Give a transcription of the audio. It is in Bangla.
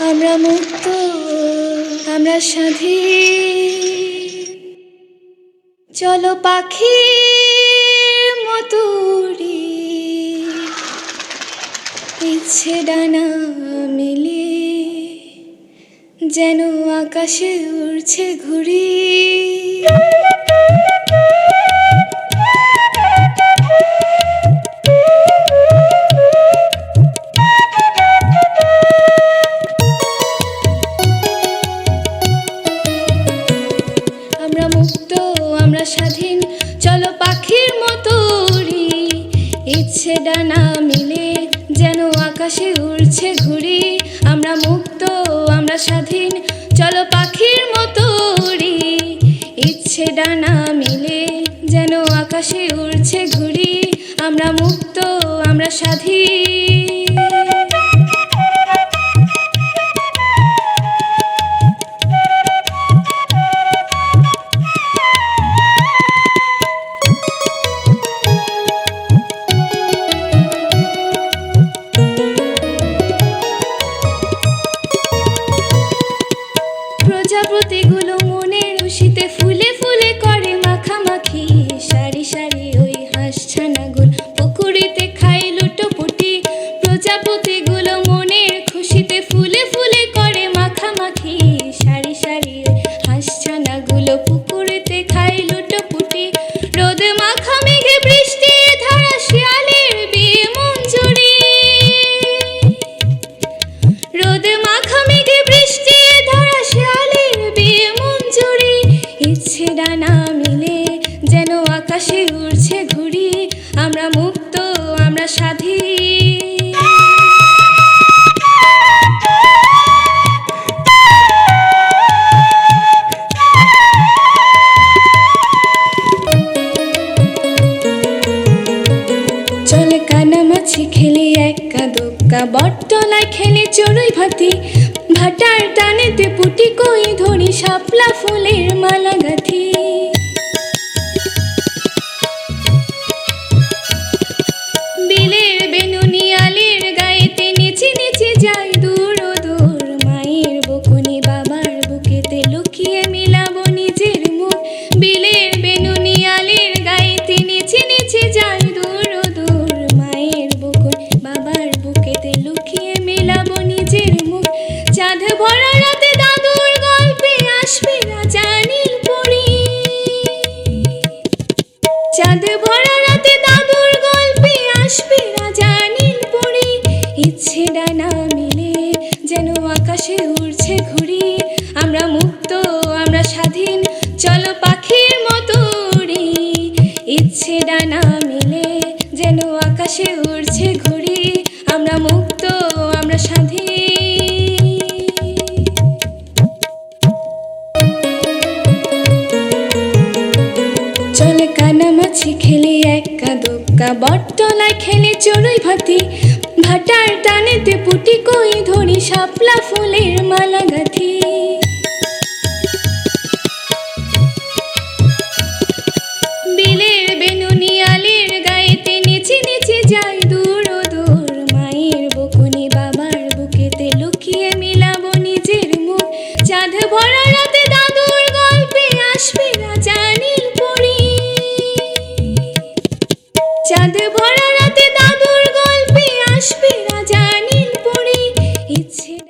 আমরা মুক্ত আমরা স্বাধীন। চলো পাখি মতুরি ইচ্ছে ডানা মিলে যেন আকাশে উড়ছে ঘুড়ি। আমরা স্বাধীন। চলো পাখির মতো উড়ি। ইচ্ছে ডানা মিলে যেন আকাশে উড়ছে ঘুড়ি। আমরা মুক্ত, আমরা স্বাধীন। চলো পাখির মতো উড়ি। ইচ্ছে ডানা মিলে যেন আকাশে উড়ছে ঘুড়ি। আমরা মুক্ত, আমরা স্বাধীন। প্রজাপতিগুলো মনের খুশিতে ফুলে ফুলে করে মাখামাখি, সারি সারি ওই হাঁস ছানাগুলো পুকুরিতে খাই লুটোপুটি। রোদ মাখা মেঘে বৃষ্টি, ধারা শিয়ালের বিয়ে মঞ্জুরি রোদ মাখা মেঘে বৃষ্টি, ধরা শিয়ালের বিয়ে মঞ্জুরি ইচ্ছে ডানা মিলে যেন আকাশে উড়ছে ঘুড়ি। আমরা মুক্ত, আমরা স্বাধীন খেলি একা দোক্কা বটতলায় খেলি চড়ুই ভাতি। ভাটার টানেতে পুটি কই ধরি, শাপলা ফুলের মালা গাথি চলো পাখির মতো উড়ি। ইচ্ছে ডানা মিলে যেন আকাশে উড়ছে ঘুড়ি। আমরা মুক্ত, আমরা স্বাধীন। চলে কানামাছি খেলি একা দোক্কা বটতলায় খেলি চড়ুই ভাতি। ভাটার টানেতে পুটি কই ধরি, শাপলা ফুলের মালা গাথি